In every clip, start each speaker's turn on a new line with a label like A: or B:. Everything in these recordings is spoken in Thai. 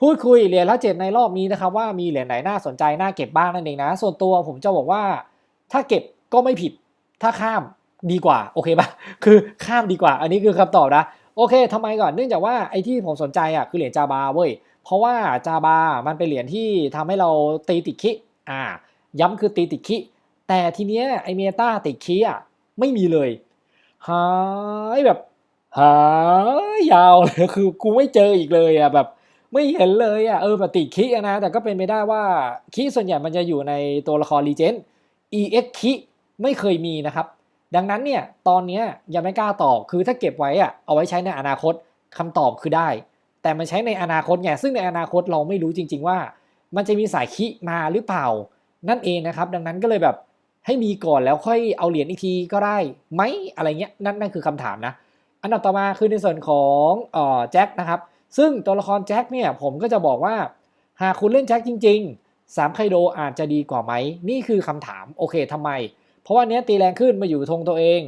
A: พูดคุยเหรียญละเจ็ดในรอบนี้นะครับว่ามีเหรียญไหนน่าสนใจน่าเก็บบ้างนั่นเองนะ ส่วนตัวผมจะบอกว่า ถ้าเก็บก็ไม่ผิด ถ้าข้ามดีกว่าโอเคปะคือข้ามดีกว่า อันนี้คือคำตอบนะโอเคทำไมก่อนเนื่องจากว่าไอ้ที่ผมสนใจอะคือเหรียญจาบาเว้ยเพราะว่าจาบามันเป็นเหรียญที่ทำให้เราตีติดคิอ่า ย้ำคือตีติดคิแต่ทีเนี้ยไอเมตาติดคิอะไม่มีเลยหายแบบหายยาวเลยคือกูไม่เจออีกเลยอะแบบ ไม่เห็นเลยอะเออแบบติดคินะ แต่ก็เป็นไปได้ว่าคิส่วนใหญ่มันจะอยู่ในตัวละครรีเจน EX คิไม่เคยมีนะครับ ดังนั้นเนี่ยตอนเนี้ยยังไม่กล้าตอบคือถ้าเก็บไว้อะเอาไว้ใช้ในอนาคตคำตอบคือได้ แต่มันใช้ในอนาคตไงซึ่งในอนาคตเราไม่รู้จริง ๆ ว่า มันจะมีสายคิมาหรือเปล่า นั่นเองนะครับ ดังนั้นก็เลยแบบให้มีก่อนแล้วค่อยเอาเหรียญอีกทีก็ได้ไหมอะไรเงี้ยนั่นนั่นคือคำถามนะ อันดับต่อมาคือในส่วนของออแจ็คนะครับ ซึ่งตัวละครแจ็คเนี่ยผมก็จะบอกว่า หากคุณเล่นแจ็คจริงๆ3ไคโดอาจจะดีกว่าไหม นี่คือคำถามโอเคทำไม เพราะว่าเนี้ยตีแรงขึ้นมาอยู่ธงตัวเอง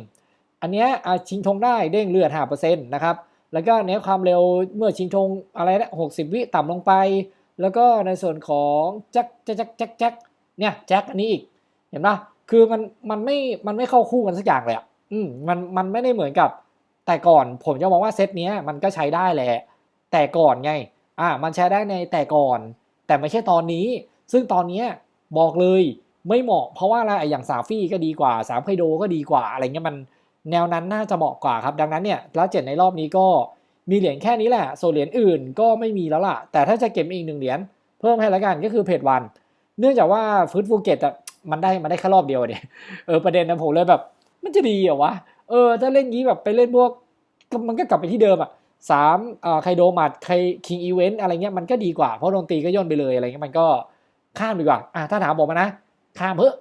A: อันเนี้ยอะชิงธงได้เด้งเลือด5%นะครับแล้วก็เนี้ยความเร็วเมื่อชิงธงอะไรนะ60วิต่ำลงไป แล้วก็ในส่วนของแจ็คแจ็คแจ็คแจ็คเนี่ยแจ็คอันนี้อีกเห็นปะคือมันมันไม่มันไม่เข้าคู่กันสักอย่างเลยอะอืมมันมันไม่ได้เหมือนกับแต่ก่อนผมจะมองว่าเซตเนี้ยมันก็ใช้ได้แหละ แต่ก่อนไง อ่า มันใช้ได้ในแต่ก่อน แต่ไม่ใช่ตอนนี้ ซึ่งตอนเนี้ยบอกเลยไม่เหมาะ เพราะว่าอะไรอย่างสาฟี่ก็ดีกว่าสามไคโดก็ดีกว่า อะไรเงี้ยมันแนวนั้นน่าจะเหมาะกว่าครับ ดังนั้นเนี่ยแล้วเจ็ดในรอบนี้ก็มีเหรียญแค่นี้แหละส่วนเหรียญอื่นก็ไม่มีแล้วล่ะ แต่ถ้าจะเก็บอีกหนึ่งเหรียญเพิ่มให้ละกันก็คือเพจวัน เนื่องจากว่าฟื้นฟูเกตอะมันได้มันได้แค่รอบเดียวเนี่ยเออประเด็นนะผมเลยแบบ มันจะดีเหรอวะ เออถ้าเล่นงี้แบบไปเล่นพวกมันก็กลับไปที่เดิมอะ สามเอ่อไคโดมาดไคคิงอีเวนต์อะไรเงี้ยมันก็ดีกว่าเพราะดนตรีก็ย่นไปเลยอะไรเงี้ยมันก็ข้ามดีกว่าอะถ้าถามผมนะข้ามเถอ